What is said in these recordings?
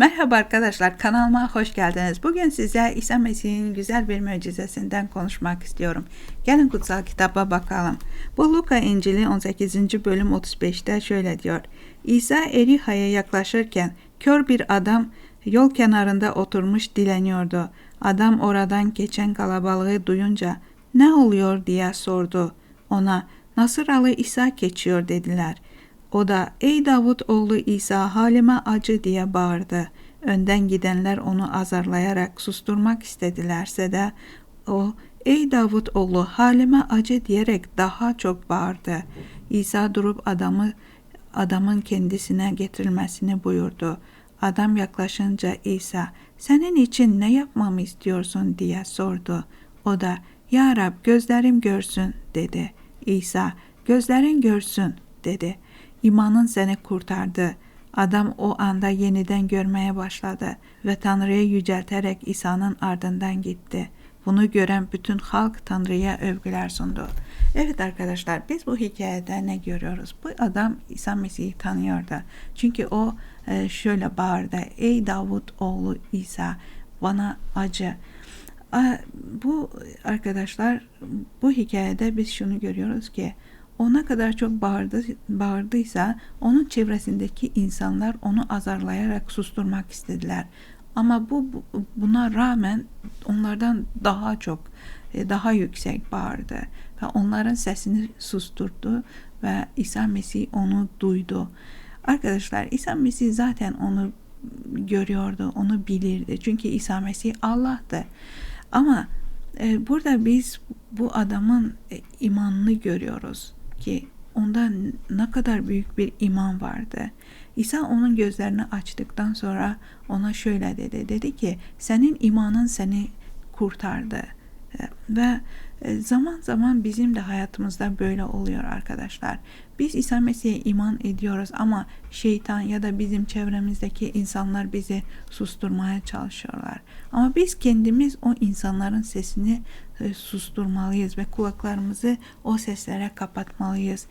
Merhaba arkadaşlar kanalıma hoş geldiniz. Bugün size İsa Mesih'in güzel bir mucizesinden konuşmak istiyorum. Gelin kutsal kitaba bakalım. Bu Luka İncili 18. bölüm 35'te şöyle diyor. İsa Eriha'ya yaklaşırken kör bir adam yol kenarında oturmuş dileniyordu. Adam oradan geçen kalabalığı duyunca ne oluyor diye sordu. Ona Nasıralı İsa geçiyor dediler. O da ey Davut oğlu İsa halime acı diye bağırdı. Önden gidenler onu azarlayarak susturmak istedilerse de o ey Davut oğlu halime acı diyerek daha çok bağırdı. İsa durup adamı adamın kendisine getirilmesini buyurdu. Adam yaklaşınca İsa senin için ne yapmamı istiyorsun diye sordu. O da Ya Rab gözlerim görsün dedi. İsa gözlerin görsün dedi. İmanın seni kurtardı. Adam o anda yeniden görmeye başladı ve Tanrı'yı yücelterek İsa'nın ardından gitti. Bunu gören bütün halk Tanrı'ya övgüler sundu. Evet arkadaşlar biz bu hikayede ne görüyoruz? Bu adam İsa Mesih'i tanıyordu. Çünkü o e, şöyle bağırdı. Ey Davut oğlu İsa bana acı. Bu arkadaşlar bu hikayede biz şunu görüyoruz ki ona kadar çok bağırdı, bağırdıysa onun çevresindeki insanlar onu azarlayarak susturmak istediler. Ama bu buna rağmen onlardan daha çok e, daha yüksek bağırdı ve onların sesini susturdu ve İsa Mesih onu duydu. Arkadaşlar İsa Mesih zaten onu görüyordu, onu bilirdi. Çünkü İsa Mesih Allah'tı. Ama e, burada biz bu adamın e, imanını görüyoruz ki onda ne kadar büyük bir iman vardı. İsa onun gözlerini açtıktan sonra ona şöyle dedi. Dedi ki senin imanın seni kurtardı. Ve e, zaman zaman bizim de hayatımızda böyle oluyor arkadaşlar. Biz İsa Mesih'e iman ediyoruz ama şeytan ya da bizim çevremizdeki insanlar bizi susturmaya çalışıyorlar. Ama biz kendimiz o insanların sesini e, susturmalıyız ve kulaklarımızı o seslere kapatmalıyız.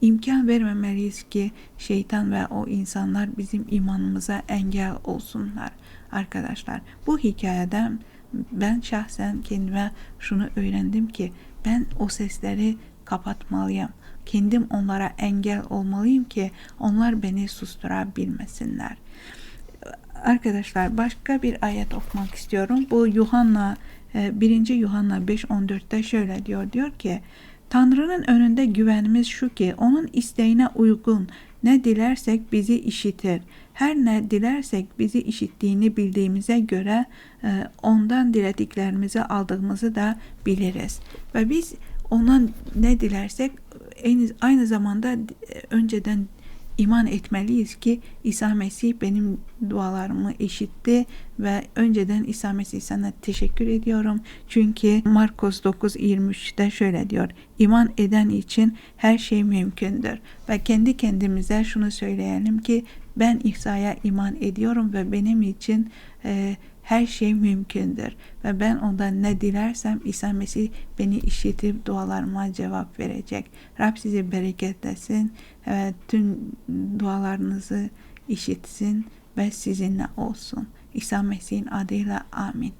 İmkan vermemeliyiz ki şeytan ve o insanlar bizim imanımıza engel olsunlar arkadaşlar. Bu hikayeden ben şahsen kendime şunu öğrendim ki ben o sesleri kapatmalıyım. Kendim onlara engel olmalıyım ki onlar beni susturabilmesinler. Arkadaşlar başka bir ayet okumak istiyorum. Bu Yuhanna 1. E, Yuhanna 5.14'te şöyle diyor. Diyor ki Tanrı'nın önünde güvenimiz şu ki onun isteğine uygun ne dilersek bizi işitir. Her ne dilersek bizi işittiğini bildiğimize göre e, ondan dilediklerimizi aldığımızı da biliriz. Ve biz ondan ne dilersek aynı zamanda önceden iman etmeliyiz ki İsa Mesih benim dualarımı işitti ve önceden İsa Mesih sana teşekkür ediyorum. Çünkü Markos 9.23'te şöyle diyor. İman eden için her şey mümkündür. Ve kendi kendimize şunu söyleyelim ki ben İsa'ya iman ediyorum ve benim için e, her şey mümkündür. Ve ben ondan ne dilersem İsa Mesih beni işitip dualarıma cevap verecek. Rab sizi bereketlesin. Evet, tüm dualarınızı işitsin ve sizinle olsun. İsa Mesih'in adıyla amin.